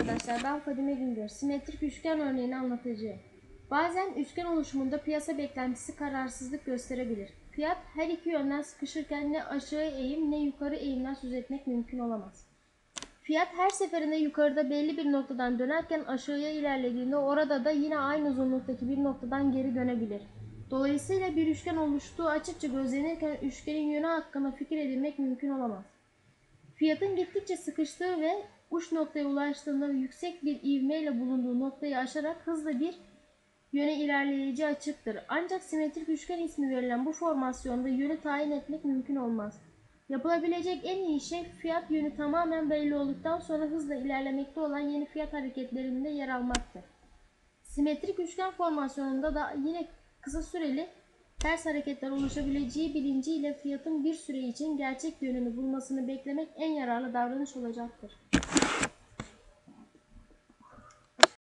arkadaşlar ben Fadime Güngör. Simetrik üçgen örneğini anlatacağım. Bazen üçgen oluşumunda piyasa beklentisi kararsızlık gösterebilir. Fiyat her iki yönden sıkışırken ne aşağı eğim ne yukarı eğimden söz etmek mümkün olamaz. Fiyat her seferinde yukarıda belli bir noktadan dönerken aşağıya ilerlediğinde orada da yine aynı uzunluktaki bir noktadan geri dönebilir. Dolayısıyla bir üçgen oluştuğu açıkça gözlenirken üçgenin yönü hakkında fikir edinmek mümkün olamaz. Fiyatın gittikçe sıkıştığı ve uç noktaya ulaştığında yüksek bir ivmeyle bulunduğu noktayı aşarak hızlı bir yöne ilerleyeceği açıktır. Ancak simetrik üçgen ismi verilen bu formasyonda yönü tayin etmek mümkün olmaz. Yapılabilecek en iyi şey fiyat yönü tamamen belli olduktan sonra hızla ilerlemekte olan yeni fiyat hareketlerinde yer almaktır. Simetrik üçgen formasyonunda da yine kısa süreli ters hareketler oluşabileceği bilinciyle fiyatın bir süre için gerçek yönünü bulmasını beklemek en yararlı davranış olacaktır.